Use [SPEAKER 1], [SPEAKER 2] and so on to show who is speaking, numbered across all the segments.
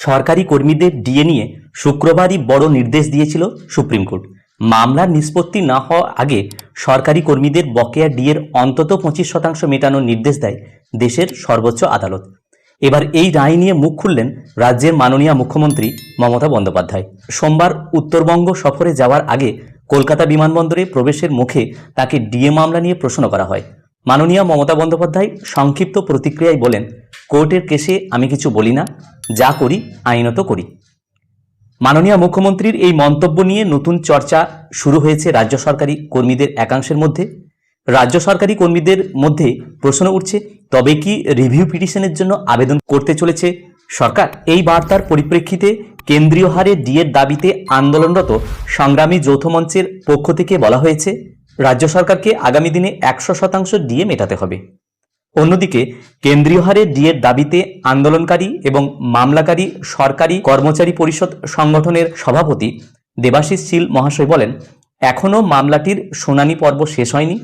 [SPEAKER 1] সরকারি কর্মীদের ডিএ নিয়ে শুক্রবারই বড় নির্দেশ দিয়েছিল সুপ্রিম কোর্ট। মামলার নিষ্পত্তি না হওয়া আগে সরকারি কর্মীদের বকেয়া ডিএর অন্তত পঁচিশ শতাংশ মেটানোর নির্দেশ দেয় দেশের সর্বোচ্চ আদালত। এবার এই রায় নিয়ে মুখ খুললেন রাজ্যের মাননীয় মুখ্যমন্ত্রী মমতা বন্দ্যোপাধ্যায়। সোমবার উত্তরবঙ্গ সফরে যাওয়ার আগে কলকাতা বিমানবন্দরে প্রবেশের মুখে তাকে ডিএ মামলা নিয়ে প্রশ্ন করা হয়। মাননীয় মমতা বন্দ্যোপাধ্যায় সংক্ষিপ্ত প্রতিক্রিয়ায় বলেন কোর্টের কেসে আমি কিছু বলি না, যা করি, আইনত করি। মাননীয় মুখ্যমন্ত্রীর এই মন্তব্য নিয়ে নতুন চর্চা শুরু হয়েছে রাজ্য সরকারি কর্মীদের একাংশের মধ্যে। রাজ্য সরকারি কর্মীদের মধ্যে প্রশ্ন উঠছে, তবে কি রিভিউ পিটিশনের জন্য আবেদন করতে চলেছে সরকার? এই বার্তার পরিপ্রেক্ষিতে কেন্দ্রীয় হারে ডিএর দাবিতে আন্দোলনরত সংগ্রামী যৌথ মঞ্চের পক্ষ থেকে বলা হয়েছে, রাজ্য সরকারকে আগামী দিনে একশো শতাংশ ডিএ মেটাতে হবে। অন্যদিকে, কেন্দ্রীয় হারে ডিএর দাবিতে আন্দোলনকারী এবং মামলাকারী সরকারি কর্মচারী পরিষদ সংগঠনের সভাপতি দেবাশিস শীল মহাশয় বলেন এখনও মামলাটির শুনানি পর্ব শেষ হয়নি,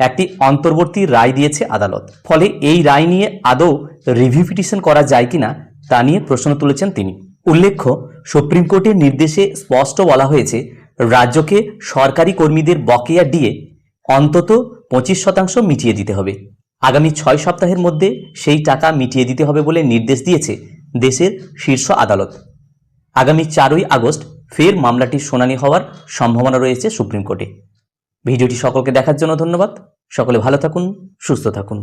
[SPEAKER 1] একটি অন্তর্বর্তী রায় দিয়েছে আদালত। ফলে এই রায় নিয়ে আদৌ রিভিউ পিটিশন করা যায় কিনা তা নিয়ে প্রশ্ন তুলেছেন তিনি। উল্লেখ্য, সুপ্রিম কোর্টের নির্দেশে স্পষ্ট বলা হয়েছে, রাজ্যকে সরকারি কর্মীদের বকেয়া ডিএ অন্তত পঁচিশ শতাংশ মিটিয়ে দিতে হবে। আগামী ছয় সপ্তাহের মধ্যে সেই টাকা মিটিয়ে দিতে হবে বলে নির্দেশ দিয়েছে দেশের শীর্ষ আদালত। আগামী চারই আগস্ট ফের মামলাটির শুনানি হওয়ার সম্ভাবনা রয়েছে সুপ্রিম কোর্টে। ভিডিওটি সকলকে দেখার জন্য ধন্যবাদ। সকলে ভালো থাকুন, সুস্থ থাকুন।